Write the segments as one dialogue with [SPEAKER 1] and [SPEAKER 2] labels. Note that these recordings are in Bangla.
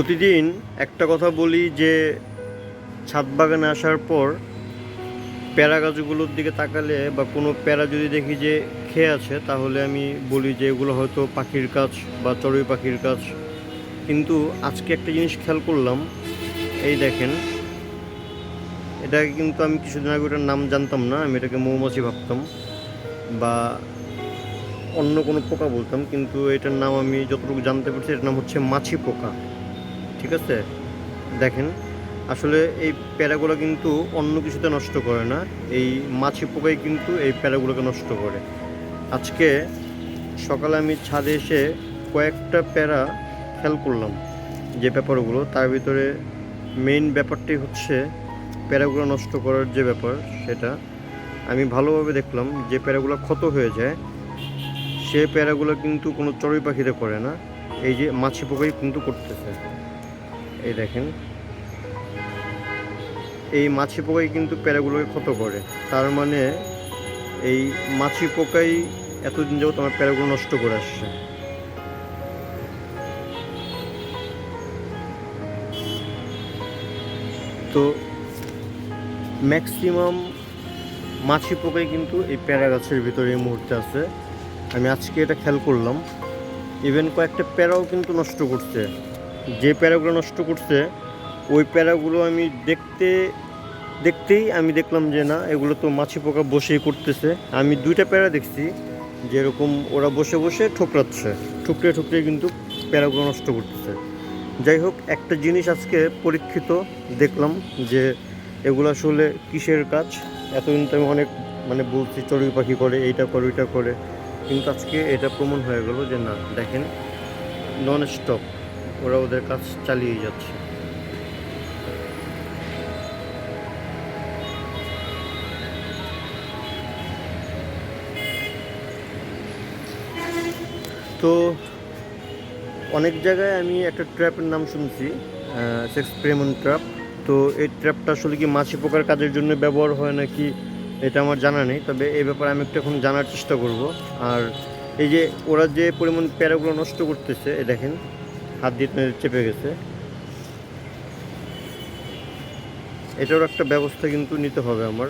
[SPEAKER 1] প্রতিদিন একটা কথা বলি যে ছাদ বাগানে আসার পর প্যারা গাছগুলোর দিকে তাকালে বা কোনো প্যারা যদি দেখি যে খেয়ে আছে, তাহলে আমি বলি যে এগুলো হয়তো পাখির কাজ বা চড়ুই পাখির কাজ কিন্তু আজকে একটা জিনিস খেয়াল করলাম, এই দেখেন এটাকে কিন্তু আমি কিছুদিন আগে ওটার নাম জানতাম না, আমি এটাকে মৌমাছি ভাবতাম বা অন্য কোনো পোকা বলতাম, কিন্তু এটার নাম আমি যতটুকু জানতে পারছি এটার নাম হচ্ছে মাছি পোকা। ঠিক আছে? দেখেন, আসলে এই প্যারাগুলো কিন্তু অন্য কিছুতে নষ্ট করে না। এই মাছি পোকাই কিন্তু এই প্যারাগুলোকে নষ্ট করে। আজকে সকালে আমি ছাদে এসে কয়েকটা প্যারা খেয়াল করলাম, যে ব্যাপারগুলো। তার ভিতরে মেইন ব্যাপারটি হচ্ছে প্যারাগুলো নষ্ট করার যে ব্যাপার, সেটা আমি ভালোভাবে দেখলাম যে প্যারাগুলো ক্ষত হয়ে যায়, সে প্যারাগুলো কিন্তু কোনো চড়ুই পাখিতে করে না। এই যে মাছি পোকাই কিন্তু করতেছে। এই দেখেন। এই মাছি পোকাই কিন্তু প্যারাগুলোকে ক্ষত করে। তার মানে এই মাছি পোকাই এতদিন যাবত আমার প্যারাগুলো নষ্ট করে আসছে। তো ম্যাক্সিমাম মাছি পোকাই কিন্তু এই প্যারা গাছের ভিতরে এই মুহূর্তে আছে। আমি আজকে এটা খেয়াল করলাম। ইভেন কয়েকটা প্যারাও কিন্তু নষ্ট করছে। যে প্যারাগুলো নষ্ট করছে, ওই প্যারাগুলো আমি দেখতে, দেখতেই আমি দেখলাম যে না, এগুলো তো মাছি পোকা বসেই করতেছে। আমি দুইটা প্যারা দেখছি, যেরকম ওরা বসে বসে ঠোকরাচ্ছে। ঠুকরে ঠুকরে কিন্তু প্যারাগুলো নষ্ট করতেছে। যাই হোক, একটা জিনিস আজকে পরীক্ষিত দেখলাম যে এগুলো আসলে কিসের কাজ? এতদিন তো আমি অনেক মানে বলছি, চড়ুই পাখি করে, এইটা করে, ওইটা করে। কিন্তু আজকে এটা প্রমাণ হয়ে গেল যে না, দেখেন নন স্টপ ওরা ওদের কাজ চালিয়ে যাচ্ছে। তো অনেক জায়গায় আমি একটা ট্র্যাপের নাম শুনছি সেক্স প্রেমন ট্র্যাপ তো এই ট্র্যাপটা আসলে কি মাছি পোকার কাজের জন্য ব্যবহার হয় নাকি এটা আমার জানা নেই, তবে এই ব্যাপারে আমি একটু এখন জানার চেষ্টা করব। আর এই যে ওরা যে পরিমাণ প্যারাগুলো নষ্ট করতেছে এ দেখেন হাত দিয়ে চেপে গেছে। এটারও একটা ব্যবস্থা কিন্তু নিতে হবে আমার।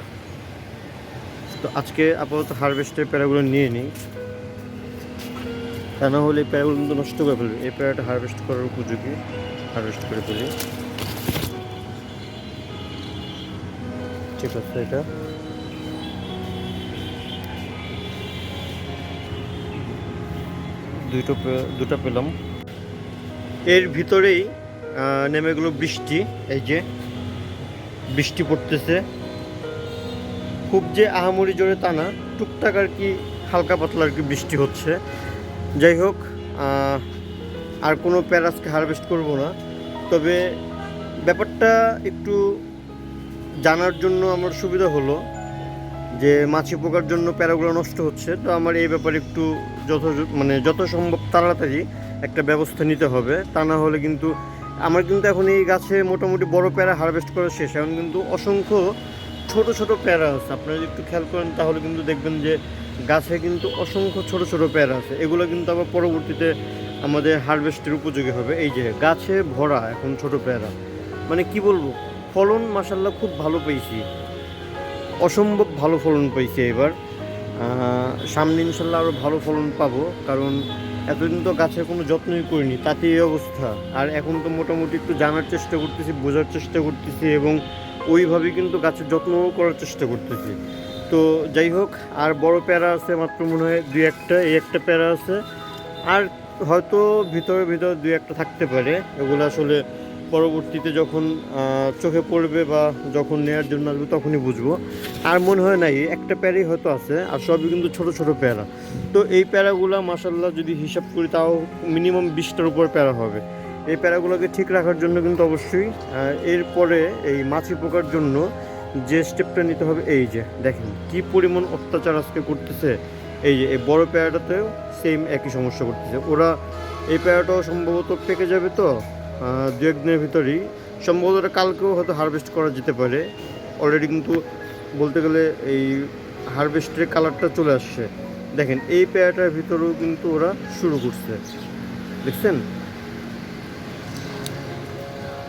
[SPEAKER 1] তো আজকে আপাতত হারভেস্টের প্যারাগুলো নিয়ে নিই। তা না হলে এই প্যারাগুলো কিন্তু নষ্ট করে ফেলবে। এই প্যারাটা হারভেস্ট করার উপযোগী। হারভেস্ট করে ফেলি। ঠিক আছে এটা। দুটো দুটো পেলাম। এর ভিতরেই নেমে গেলো বৃষ্টি, এই যে বৃষ্টি পড়তেছে। খুব যে আহামরি জোরে তা না, টুকটাক আর কি হালকা পাতলা আর কি বৃষ্টি হচ্ছে। যাই হোক আর কোনো প্যারাসকে হারভেস্ট করব না। তবে ব্যাপারটা একটু জানার জন্য আমার সুবিধা হলো যে মাছি পোকার জন্য প্যারাগুলো নষ্ট হচ্ছে। তো আমার এই ব্যাপারে একটু যত মানে যত সম্ভব তাড়াতাড়ি একটা ব্যবস্থা নিতে হবে। তা না হলে কিন্তু আমার কিন্তু এখন এই গাছে মোটামুটি বড় প্যারা হারভেস্ট করা শেষ। এখন কিন্তু অসংখ্য ছোট ছোট প্যারা আছে। আপনারা যদি একটু খেয়াল করেন, তাহলে কিন্তু দেখবেন যে গাছে কিন্তু অসংখ্য ছোট ছোট প্যারা আছে। এগুলো কিন্তু আবার পরবর্তীতে আমাদের হারভেস্টের উপযোগী হবে। এই যে গাছে ভরা এখন ছোট প্যারা। মানে কি বলব? ফলন মাসাল্লাহ খুব ভালো পেয়েছি। অসম্ভব ভালো ফলন পেয়েছি এবার। সামনে ইনশাল্লাহ আরও ভালো ফলন পাবো। কারণ এতদিন তো গাছের কোনো যত্নই করিনি তাতে এই অবস্থা। আর এখন তো মোটামুটি একটু জানার চেষ্টা করতেছি, বোঝার চেষ্টা করতেছি এবং ওইভাবে কিন্তু গাছের যত্নও করার চেষ্টা করতেছি। তো যাই হোক, আর বড় প্যারা আছে মাত্র মনে হয় দুই একটা, এই একটা প্যারা আছে। আর হয়তো ভিতরে ভিতরে দুই একটা থাকতে পারে, এগুলো আসলে পরবর্তীতে যখন চোখে পড়বে বা যখন নেওয়ার জন্য আসবে তখনই বুঝব। আর মনে হয় নাই, একটা প্যারাই হয়তো আছে, আর সবই কিন্তু ছোট ছোট প্যারা। তো এই প্যারাগুলো মাসাল্লাহ যদি হিসাব করি, তাও মিনিমাম বিশটার উপর প্যারা হবে। এই প্যারাগুলোকে ঠিক রাখার জন্য কিন্তু অবশ্যই এরপরে এই মাছি পোকার জন্য যে স্টেপটা নিতে হবে, এই যে, দেখেন কি পরিমাণ অত্যাচার আজকে করতেছে। এই যে, এই বড় প্যারাটাতেও সেম একই সমস্যা করতেছে। ওরা এই প্যারাটাও সম্ভবত পেকে যাবে তো দু একদিনের ভিতরেই। সম্ভবত কালকেও হয়তো হারভেস্ট করা যেতে পারে। অলরেডি কিন্তু বলতে গেলে এই হারভেস্টের কালারটা চলে আসছে। দেখেন, এই প্যারাটার ভিতরেও কিন্তু ওরা শুরু করছে। দেখছেন?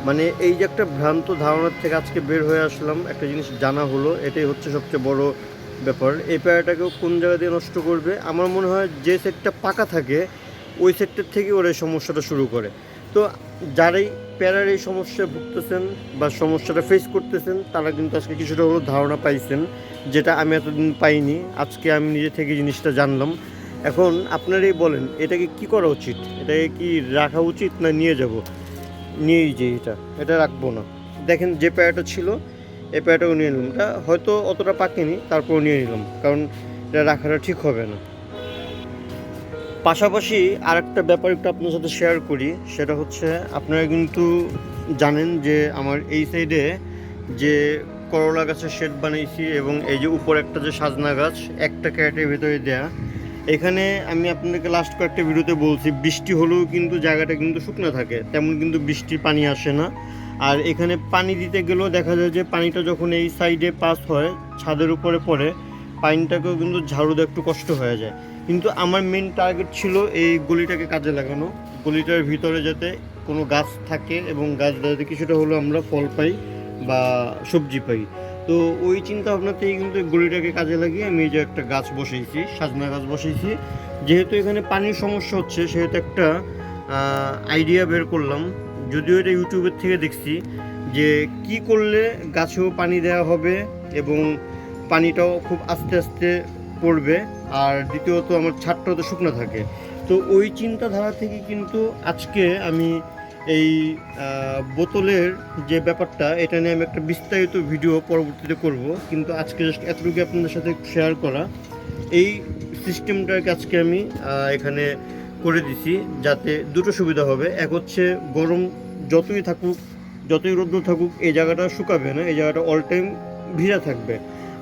[SPEAKER 1] মানে এই যে একটা ভ্রান্ত ধারণার থেকে আজকে বের হয়ে আসলাম, একটা জিনিস জানা হলো, এটাই হচ্ছে সবচেয়ে বড় ব্যাপার। এই প্যারাটাকেও কোন জায়গা দিয়ে নষ্ট করবে? আমার মনে হয় যে সেটটা পাকা থাকে, ওই সেটটার থেকে ওরা সমস্যাটা শুরু করে। তো যারাই প্যারার এই সমস্যায় ভুগতেছেন বা সমস্যাটা ফেস করতেছেন, তারা কিন্তু আজকে কিছুটা হলো ধারণা পাইছেন, যেটা আমি এতদিন পাইনি। আজকে আমি নিজে থেকে জিনিসটা জানলাম। এখন আপনারাই বলেন, এটাকে কি করা উচিত? এটাকে কি রাখা উচিত না নিয়ে যাব? নিয়েই যে এটা এটা রাখব না। দেখেন যে প্যারাটা ছিল, এই প্যারাটাও নিয়ে নিলাম। এটা হয়তো অতটা পাকেনি, তারপরও নিয়ে নিলাম। কারণ এটা রাখাটা ঠিক হবে না। পাশাপাশি আরেকটা ব্যাপার একটু আপনার সাথে শেয়ার করি, সেটা হচ্ছে আপনারা কিন্তু জানেন যে আমার এই সাইডে যে করলা গাছের শেড বানিয়েছি এবং এই যে উপর একটা যে সাজনা গাছ, একটা ক্যারেটের ভেতরে দেয়া, এখানে আমি আপনাদেরকে লাস্ট কয়েকটা ভিডিওতে বলছি, বৃষ্টি হলেও কিন্তু জায়গাটা কিন্তু শুকনো থাকে, তেমন কিন্তু বৃষ্টির পানি আসে না। আর এখানে পানি দিতে গেলেও দেখা যায় যে পানিটা যখন এই সাইডে পাস হয়, ছাদের উপরে পড়ে পানিটাকেও কিন্তু ঝাড়ু দেওয়া একটু কষ্ট হয়ে যায়। কিন্তু আমার মেন টার্গেট ছিল এই গলিটাকে কাজে লাগানো। গলিটার ভিতরে যাতে কোনো গাছ থাকে এবং গাছ যাতে কিছুটা হলেও আমরা ফল পাই বা সবজি পাই। তো ওই চিন্তা ভাবনাতেই কিন্তু গলিটাকে কাজে লাগিয়ে আমি যে একটা গাছ বসিয়েছি, সাজনা গাছ বসিয়েছি। যেহেতু এখানে পানির সমস্যা হচ্ছে, সেহেতু একটা আইডিয়া বের করলাম। যদিও এটা ইউটিউবের থেকে দেখছি যে কি করলে গাছেও পানি দেওয়া হবে এবং পানিটাও খুব আস্তে আস্তে পড়বে আর দ্বিতীয়ত আমার ছাদটাও তো শুকনো থাকে। তো ওই চিন্তাধারা থেকে কিন্তু আজকে আমি এই বোতলের যে ব্যাপারটা, এটা নিয়ে আমি একটা বিস্তারিত ভিডিও পরবর্তীতে করব। কিন্তু আজকে জাস্ট এতটুকু আপনাদের সাথে শেয়ার করা। এই সিস্টেমটাকে আজকে আমি এখানে করে দিছি যাতে দুটো সুবিধা হবে। এক হচ্ছে গরম যতই থাকুক, যতই রোদ্র থাকুক, এই জায়গাটা শুকাবে না, এই জায়গাটা অল টাইম ভিজা থাকবে।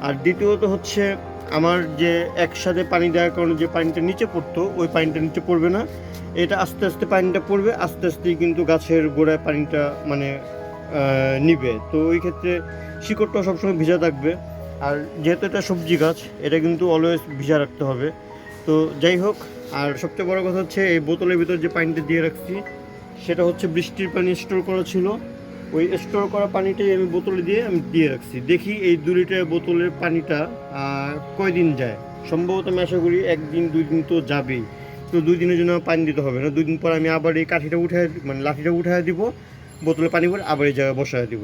[SPEAKER 1] আর দ্বিতীয়ত হচ্ছে আমার যে একসাথে পানি দেওয়ার কারণে যে পানিটা নিচে পড়তো, ওই পানিটা নিচে পড়বে না। এটা আস্তে আস্তে পানিটা পড়বে, আস্তে আস্তেই কিন্তু গাছের গোড়ায় পানিটা মানে নিবে। তো ওই ক্ষেত্রে শিকড়টা সবসময় ভিজা থাকবে। আর যেহেতু এটা সবজি গাছ, এটা কিন্তু অলওয়েজ ভিজা রাখতে হবে। তো যাই হোক, আর সবচেয়ে বড় কথা হচ্ছে এই বোতলের ভিতর যে পানিটা দিয়ে রাখছি, সেটা হচ্ছে বৃষ্টির পানি স্টোর করা ছিল। ওই স্টোর করা পানিটাই আমি বোতলে দিয়ে আমি দিয়ে রাখছি। দেখি এই দু লিটার বোতলের পানিটা কয়দিন যায়? সম্ভবত আমি আশা করি একদিন, দুই দিন তো যাবেই। তো দুই দিনের জন্য পানি দিতে হবে। না, দুই দিন পর আমি আবার এই কাঠিটা উঠে মানে লাঠিটা উঠে দিব বোতলে পানি ভরে আবার এই জায়গায় বসায় দিব।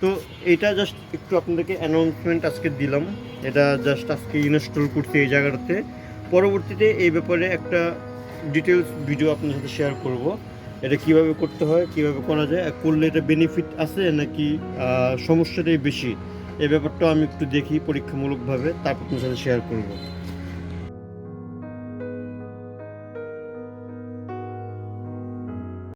[SPEAKER 1] তো এটা জাস্ট একটু আপনাদেরকে অ্যানাউন্সমেন্ট আজকে দিলাম। এটা জাস্ট আজকে ইনস্টল করছি এই জায়গাটাতে। পরবর্তীতে এই ব্যাপারে একটা ডিটেলস ভিডিও আপনার সাথে শেয়ার করব। এটা কীভাবে করতে হয়, কীভাবে করা যায় করলে এটা বেনিফিট আছে নাকি সমস্যাটাই বেশি? এ ব্যাপারটাও আমি একটু দেখি পরীক্ষামূলকভাবে, তারপর আপনার সাথে শেয়ার করব।